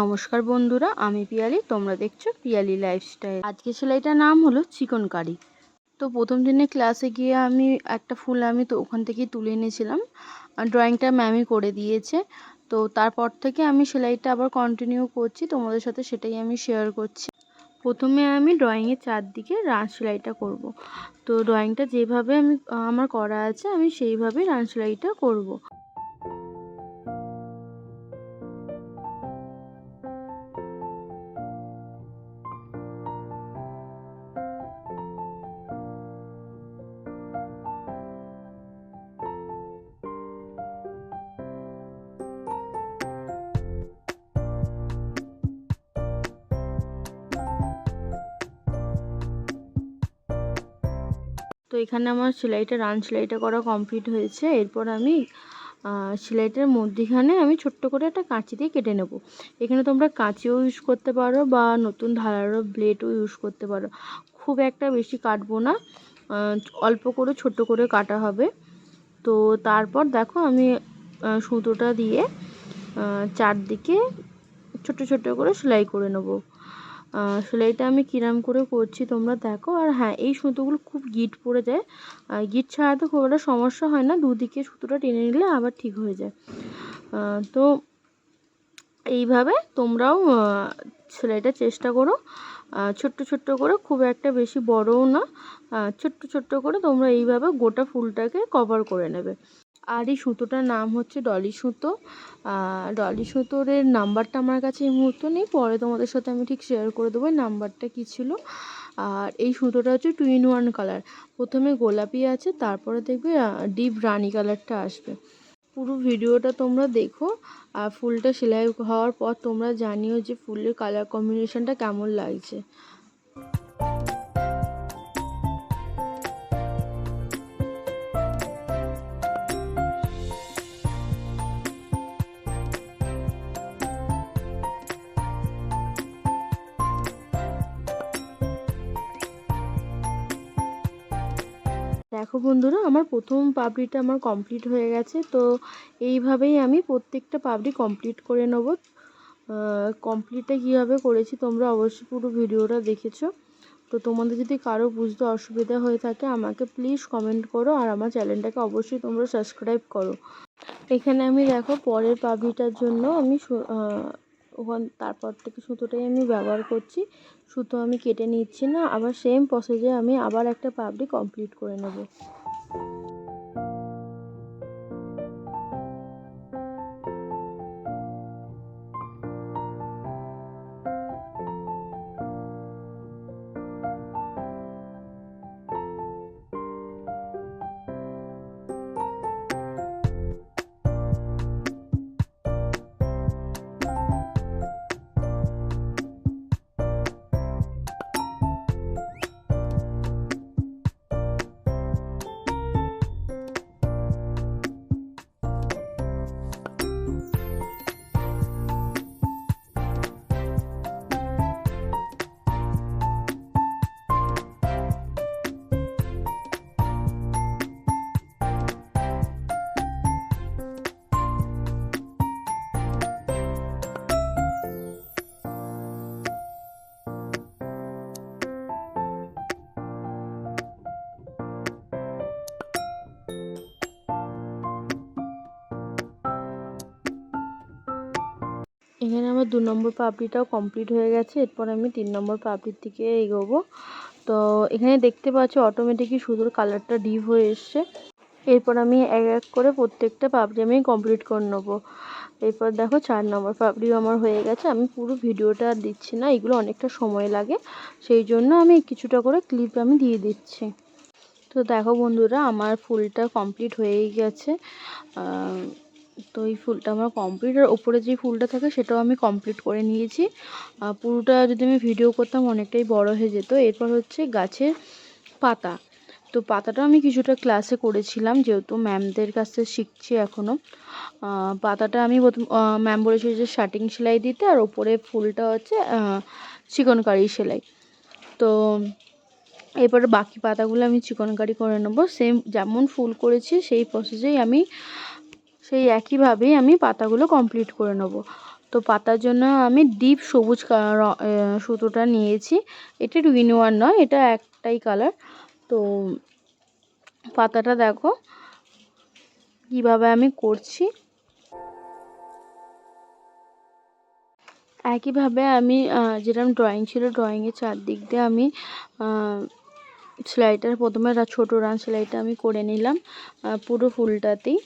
নমস্কার বন্ধুরা, আমি পিয়ালি, তোমরা দেখছ পিয়ালি লাইফস্টাইল আজকে সেলাইটার নাম হলো চিকন কারি। তো প্রথম দিনে ক্লাসে গিয়ে আমি একটা ফুল আমি তো ওখান থেকেই তুলে এনেছিলাম। ড্রয়িংটা ম্যামই করে দিয়েছে। তো তারপর থেকে আমি সেলাইটা আবার কন্টিনিউ করছি, তোমাদের সাথে সেটাই আমি শেয়ার করছি। প্রথমে আমি ড্রয়িংয়ের চারদিকে রান সেলাইটা করব। তো ড্রয়িংটা যেভাবে আমি আমার করা আছে, আমি সেইভাবেই রান সেলাইটা করব। তো এখানে আমার সেলাইটা, রান সেলাইটা করা কমপ্লিট হয়েছে। এরপর আমি সেলাইটার মধ্যিখানে আমি ছোট্ট করে একটা কাঁচি দিয়ে কেটে নেব। এখানে তোমরা কাঁচিও ইউজ করতে পারো বা নতুন ধারারও ব্লেডও ইউজ করতে পারো। খুব একটা বেশি কাটবো না অল্প করে ছোট করে কাটা হবে। তো তারপর দেখো আমি সুতোটা দিয়ে চারদিকে ছোট ছোট করে সেলাই করে নেব। সেলাইটা আমি কিরাম করে করছি, তোমরা দেখো। আর হ্যাঁ এই সুতোগুলো খুব গিট পড়ে যায়। গিট ছাড়া তো খুব একটা সমস্যা হয় না, দুদিকে সুতোটা টেনে নিলে আবার ঠিক হয়ে যায়। তো এইভাবে তোমরাও সেলাইটা চেষ্টা করো। ছোট্ট ছোট্ট করে, খুব একটা বেশি বড়ও না। ছোট্ট ছোট্ট করে তোমরা এইভাবে গোটা ফুলটাকে কভার করে নেবে। আর এই সুতোটার নাম হচ্ছে ডলি সুতো। ডলি সুতোর নাম্বারটা আমার কাছে এই মুহূর্তে নেই। পরে তোমাদের সাথে আমি ঠিক শেয়ার করে দেবো নাম্বারটা কী ছিল। আর এই সুতোটা হচ্ছে টু ইন ওয়ান কালার প্রথমে গোলাপি আছে, তারপরে দেখবে ডিপ রানি কালারটা আসবে। পুরো ভিডিওটা তোমরা দেখো, আর ফুলটা সেলাই হওয়ার পর তোমরা জানিও যে ফুলের কালার কম্বিনেশনটা কেমন লাগছে। দেখো বন্ধুরা, আমার প্রথম পাপড়িটা আমার কমপ্লিট হয়ে গেছে, তো এইভাবেই আমি প্রত্যেকটা পাপড়ি কমপ্লিট করে নেব। কমপ্লিটটা কীভাবে করেছি তোমরা অবশ্যই পুরো ভিডিওটা দেখেছ। তো তোমাদের যদি কারও বুঝতে অসুবিধা হয়ে থাকে, আমাকে প্লিজ কমেন্ট করো আর আমার চ্যানেলটাকে অবশ্যই তোমরা সাবস্ক্রাইব করো। এখানে আমি দেখো পরের পাবলিটার জন্য আমি ওখান তারপর থেকে সুতোটাই আমি ব্যবহার করছি। সুতো আমি কেটে নিচ্ছি না, আবার সেম প্রসেসে আমি আবার একটা পাবলি কমপ্লিট করে নেব। এখানে আমার দু নম্বর পাপড়িটাও কমপ্লিট হয়ে গেছে। এরপর আমি তিন নম্বর পাপড়ির দিকে এগোবো। তো এখানে দেখতে পাচ্ছি অটোমেটিকই সুতোর কালারটা ডিপ হয়ে এসছে। এরপর আমি এক এক করে প্রত্যেকটা পাপড়ি আমি কমপ্লিট করে নেব। এরপর দেখো চার নম্বর পাপড়িও আমার হয়ে গেছে। আমি পুরো ভিডিওটা দিচ্ছি না, এগুলো অনেকটা সময় লাগে। সেই জন্য আমি কিছুটা করে ক্লিপ আমি দিয়ে দিচ্ছি। তো দেখো বন্ধুরা, আমার ফুলটা কমপ্লিট হয়েই গেছে। তো এই ফুলটা আমার কমপ্লিট আর ওপরে যে ফুলটা থাকে সেটাও আমি কমপ্লিট করে নিয়েছি। পুরোটা যদি আমি ভিডিও করতাম অনেকটাই বড় হয়ে যেত। এরপর হচ্ছে গাছের পাতা। তো পাতাটা আমি কিছুটা ক্লাসে করেছিলাম, যেহেতু ম্যামদের কাছে শিখছি এখনও পাতাটা আমি ম্যাম বলেছিল যে শার্টিং সেলাই দিতে আর ওপরে ফুলটা হচ্ছে চিকনকারি সেলাই। তো এরপরে বাকি পাতাগুলো আমি চিকনকারি করে নেব। সেম যেমন ফুল করেছি, সেই প্রসেসেই আমি সেই একইভাবেই আমি পাতাগুলো কমপ্লিট করে নেব। তো পাতার জন্য আমি ডিপ সবুজ সুতোটা নিয়েছি। এটা টুইন ওয়ান নয়, এটা একটাই কালার তো পাতাটা দেখো, কীভাবে আমি করছি। একইভাবে আমি যেরকম ড্রয়িং ছিল ড্রয়িংয়ের চারদিক দিয়ে আমি সেলাইটার প্রথমে ছোটো রান সেলাইটা আমি করে নিলাম পুরো ফুলটাতেই।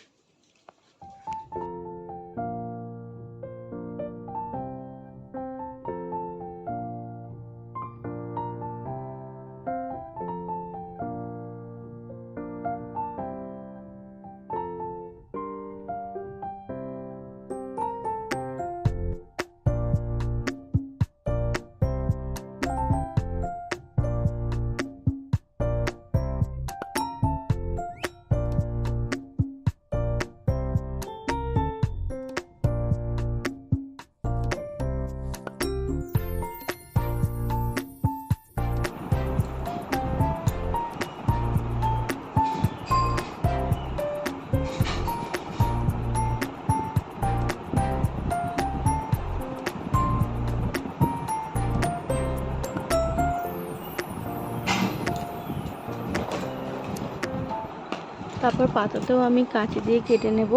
তারপর পাতাতেও আমি কাঁচি দিয়ে কেটে নেব।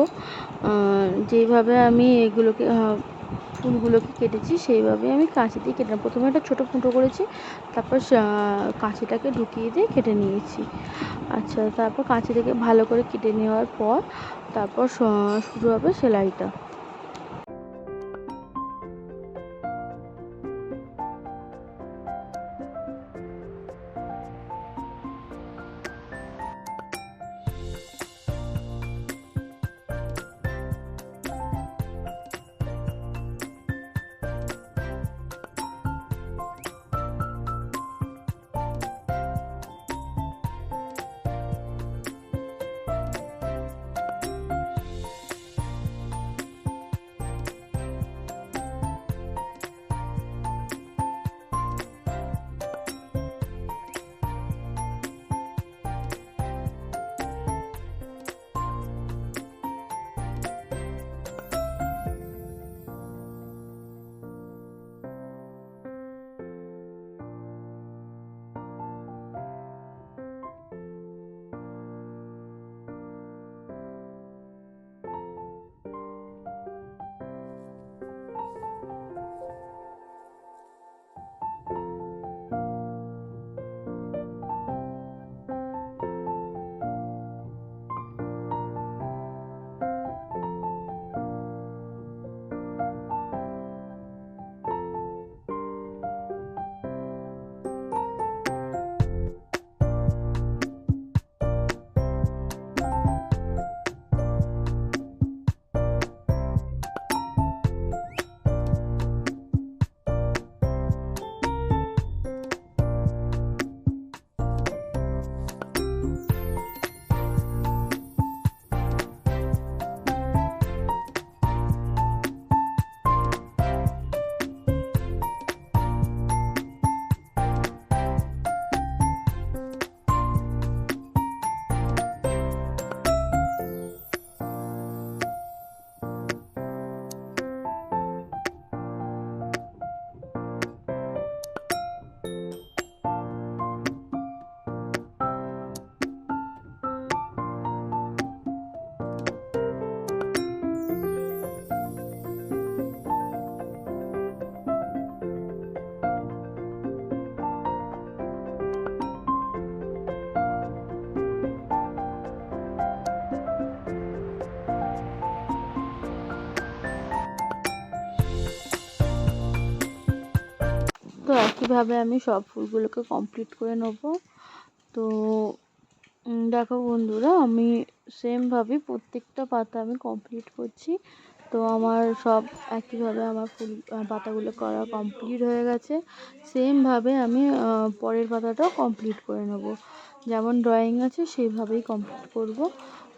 যেইভাবে আমি এগুলোকে ফুলগুলোকে কেটেছি, সেইভাবে আমি কাঁচি দিয়ে কেটে প্রথমে একটা ছোটো ফুটো করেছি, তারপর কাঁচিটাকে ঢুকিয়ে দিয়ে কেটে নিয়েছি। আচ্ছা তারপর কাঁচিটাকে ভালো করে কেটে নেওয়ার পর, তারপর শুরু হবে সেলাইটা। তো একইভাবে আমি সব ফুলগুলোকে কমপ্লিট করে নেব। তো দেখো বন্ধুরা, আমি সেমভাবে প্রত্যেকটা পাতা আমি কমপ্লিট করছি। তো আমার সব একইভাবে আমার ফুল পাতাগুলো করা কমপ্লিট হয়ে গেছে। সেমভাবে আমি পরের পাতাটাও কমপ্লিট করে নেব। যেমন ড্রয়িং আছে, সেইভাবেই কমপ্লিট করব।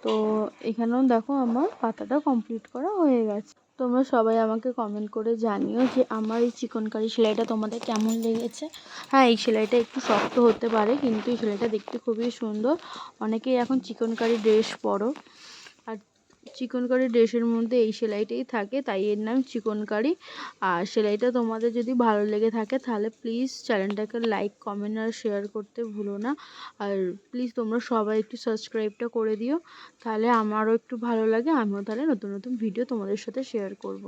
তো, এখানেও দেখো আমার পাতাটা কমপ্লিট করা হয়ে গেছে। তোমরা সবাই আমাকে কমেন্ট করে জানিও যে আমার এই চিকনকারি সেলাইটা তোমাদের কেমন লেগেছে। হ্যাঁ এই সেলাইটা একটু শক্ত হতে পারে, কিন্তু এই সেলাইটা দেখতে খুবই সুন্দর। অনেকেই এখন চিকনকারি ড্রেস পরো। আর চিকনকারি ড্রেসের মধ্যে এই সেলাইটাই থাকে, তাই এর নাম চিকনকারি। আর সেলাইটা তোমাদের যদি ভালো লেগে থাকে, তাহলে প্লিজ চ্যানেলটাকে লাইক কমেন্ট আর শেয়ার করতে ভুলো না। আর প্লিজ তোমরা সবাই একটু সাবস্ক্রাইবটা করে দিও, তাহলে আমারও একটু ভালো লাগে, আমিও তাহলে নতুন নতুন ভিডিও তোমাদের সাথে শেয়ার করব।